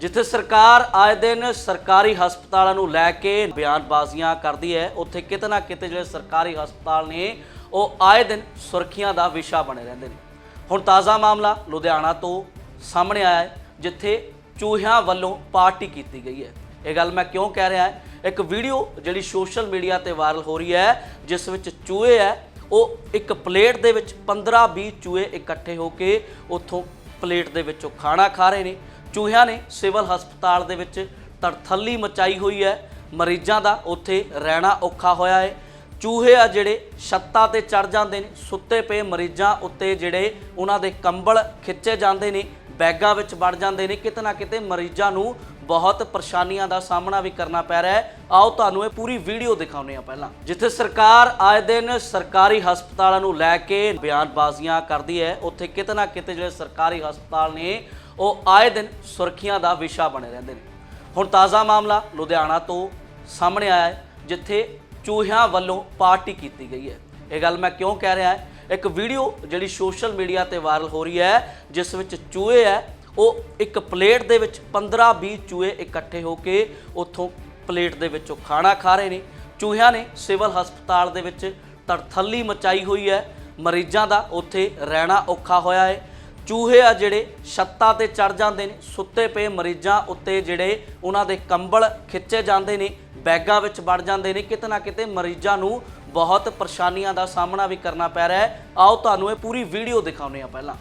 ਜਿੱਥੇ ਸਰਕਾਰ ਆਏ ਦਿਨ ਸਰਕਾਰੀ ਹਸਪਤਾਲਾਂ ਨੂੰ ਲੈ ਕੇ ਬਿਆਨਬਾਜ਼ੀਆਂ ਕਰਦੀ ਹੈ, ਉੱਥੇ ਕਿਤੇ ਨਾ ਕਿਤੇ ਜਿਹੜੇ ਸਰਕਾਰੀ ਹਸਪਤਾਲ ਨੇ, ਉਹ ਆਏ ਦਿਨ ਸੁਰਖੀਆਂ ਦਾ ਵਿਸ਼ਾ ਬਣੇ ਰਹਿੰਦੇ ਨੇ। ਹੁਣ ਤਾਜ਼ਾ ਮਾਮਲਾ ਲੁਧਿਆਣਾ ਤੋਂ ਸਾਹਮਣੇ ਆਇਆ ਹੈ, ਜਿੱਥੇ ਚੂਹਿਆਂ ਵੱਲੋਂ ਪਾਰਟੀ ਕੀਤੀ ਗਈ ਹੈ। ਇਹ ਗੱਲ ਮੈਂ ਕਿਉਂ ਕਹਿ ਰਿਹਾ ਹਾਂ? ਇੱਕ ਵੀਡੀਓ ਜਿਹੜੀ ਸੋਸ਼ਲ ਮੀਡੀਆ ਤੇ ਵਾਇਰਲ ਹੋ ਰਹੀ ਹੈ, ਜਿਸ ਵਿੱਚ ਚੂਹੇ ਹੈ, ਉਹ ਇੱਕ ਪਲੇਟ ਦੇ ਵਿੱਚ 15-20 ਚੂਹੇ ਇਕੱਠੇ ਹੋ ਕੇ ਉੱਥੋਂ ਪਲੇਟ ਦੇ ਵਿੱਚੋਂ ਖਾਣਾ ਖਾ ਰਹੇ ਨੇ। ਚੂਹਿਆਂ ਨੇ ਸਿਵਲ ਹਸਪਤਾਲ ਦੇ ਵਿੱਚ ਤੜਥੱਲੀ ਮਚਾਈ ਹੋਈ ਹੈ। ਮਰੀਜ਼ਾਂ ਦਾ ਉੱਥੇ ਰਹਿਣਾ ਔਖਾ ਹੋਇਆ ਹੈ। ਚੂਹੇ ਆ ਜਿਹੜੇ ਛੱਤਾਂ ਤੇ ਚੜ ਜਾਂਦੇ ਨੇ, ਸੁੱਤੇ ਪਏ ਮਰੀਜ਼ਾਂ ਉੱਤੇ ਜਿਹੜੇ ਉਹਨਾਂ ਦੇ ਕੰਬਲ ਖਿੱਚੇ ਜਾਂਦੇ ਨੇ, ਬੈਗਾਂ ਵਿੱਚ ਵੜ ਜਾਂਦੇ ਨੇ। ਕਿਤੇ ਨਾ ਕਿਤੇ ਮਰੀਜ਼ਾਂ ਨੂੰ ਬਹੁਤ ਪਰੇਸ਼ਾਨੀਆਂ ਦਾ ਸਾਹਮਣਾ ਵੀ ਕਰਨਾ ਪੈ ਰਿਹਾ ਹੈ। ਆਓ ਤੁਹਾਨੂੰ ਇਹ ਪੂਰੀ ਵੀਡੀਓ ਦਿਖਾਉਂਦੇ ਆ ਪਹਿਲਾਂ। ਜਿੱਥੇ ਸਰਕਾਰ ਆਏ ਦਿਨ ਸਰਕਾਰੀ ਹਸਪਤਾਲਾਂ ਨੂੰ ਲੈ ਕੇ ਬਿਆਨਬਾਜ਼ੀਆਂ ਕਰਦੀ ਹੈ, ਉੱਥੇ ਕਿਤੇ ਨਾ ਕਿਤੇ ਜਿਹੜੇ ਸਰਕਾਰੀ ਹਸਪਤਾਲ ਨੇ ਉਹ ਆਏ ਦਿਨ ਸੁਰਖੀਆਂ ਦਾ ਵਿਸ਼ਾ ਬਣੇ ਰਹਿੰਦੇ ਨੇ। ਹੁਣ ਤਾਜ਼ਾ ਮਾਮਲਾ ਲੁਧਿਆਣਾ ਤੋਂ ਸਾਹਮਣੇ ਆਇਆ ਹੈ, ਜਿੱਥੇ ਚੂਹਿਆਂ ਵੱਲੋਂ ਪਾਰਟੀ ਕੀਤੀ ਗਈ ਹੈ। ਇਹ ਗੱਲ ਮੈਂ ਕਿਉਂ ਕਹਿ ਰਿਹਾ ਹਾਂ? ਇੱਕ ਵੀਡੀਓ ਜਿਹੜੀ ਸੋਸ਼ਲ ਮੀਡੀਆ ਤੇ ਵਾਇਰਲ ਹੋ ਰਹੀ ਹੈ, ਜਿਸ ਵਿੱਚ ਚੂਹੇ ਹੈ, ਉਹ ਇੱਕ ਪਲੇਟ ਦੇ ਵਿੱਚ 15-20 ਚੂਹੇ ਇਕੱਠੇ ਹੋ ਕੇ ਉੱਥੋਂ ਪਲੇਟ ਦੇ ਵਿੱਚੋਂ ਖਾਣਾ ਖਾ ਰਹੇ ਨੇ। ਚੂਹਿਆਂ ਨੇ ਸਿਵਲ ਹਸਪਤਾਲ ਦੇ ਵਿੱਚ ਤੜਥੱਲੀ ਮਚਾਈ ਹੋਈ ਹੈ। ਮਰੀਜ਼ਾਂ ਦਾ ਉੱਥੇ ਰਹਿਣਾ ਔਖਾ ਹੋਇਆ ਹੈ। ਚੂਹੇ ਆ ਜਿਹੜੇ ਛੱਤਾਂ ਤੇ ਚੜ ਜਾਂਦੇ ਨੇ, ਸੁੱਤੇ ਪਏ ਮਰੀਜ਼ਾਂ ਉੱਤੇ ਜਿਹੜੇ ਉਹਨਾਂ ਦੇ ਕੰਬਲ ਖਿੱਚੇ ਜਾਂਦੇ ਨੇ, ਬੈਗਾਂ ਵਿੱਚ ਵੜ ਜਾਂਦੇ ਨੇ, ਕਿਤੇ ਨਾ ਕਿਤੇ ਮਰੀਜ਼ਾਂ ਨੂੰ ਬਹੁਤ ਪਰੇਸ਼ਾਨੀਆਂ ਦਾ ਸਾਹਮਣਾ ਵੀ ਕਰਨਾ ਪੈ ਰਿਹਾ ਹੈ। ਆਓ ਤੁਹਾਨੂੰ ਇਹ ਪੂਰੀ ਵੀਡੀਓ ਦਿਖਾਉਂਦੇ ਆ ਪਹਿਲਾਂ।